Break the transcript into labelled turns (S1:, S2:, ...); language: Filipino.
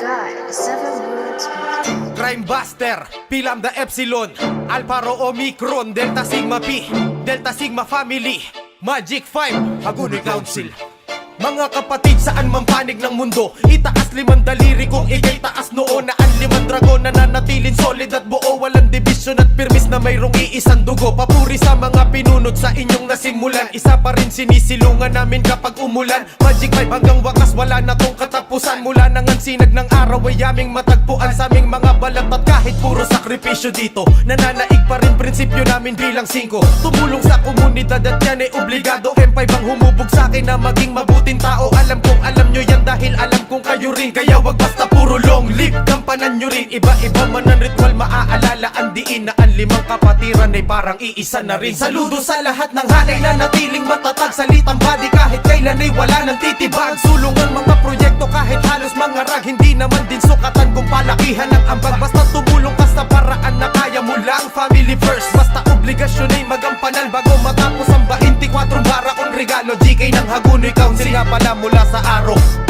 S1: god, seven words.
S2: Crime Buster, Pilam the Epsilon Alpha Rho Omicron, Delta Sigma Pi Delta Sigma Family Magic 5, Hagonoy Council. Mga kapatid saan man panig ng mundo Itaas limang daliri kung ikay taas noo Na ang limang dragon na nanatiling solid at buo Walang division at pirmis na mayroong iisang dugo. Papuri sa mga pinunot sa inyong nasimulan. Isa pa rin sinisilungan namin kapag umulan. Magic 5 hanggang wakas wala na tong katapusan. Mula nang ang sinag ng araw ay aming matagpuan Sa aming mga balat. At kahit puro sakripisyo dito Nananaig pa rin prinsipyo namin bilang singko. Tumulong sa komunidad at yan ay obligado. M5 ang humubog sa akin na maging mabuting tao rin. Kaya wag basta puro long live. Gampanan nyo rin. Iba-iba man ang ritual maaalala Ang diin na ang limang kapatiran ay parang iisa na rin. Saludo sa lahat ng hanay na natiling matatag. Salitang body kahit kailan ay wala nang titibag. Sulong ang mga proyekto kahit halos mga rag. Hindi naman din sukatan kung palakihan ang ambag. Basta tumulong ka sa paraan na kaya mo lang. Family first. Basta obligasyon ay magampanan Bago matapos ang 24 bara kong regalo GK ng Hagunoy Council nga pala mula sa araw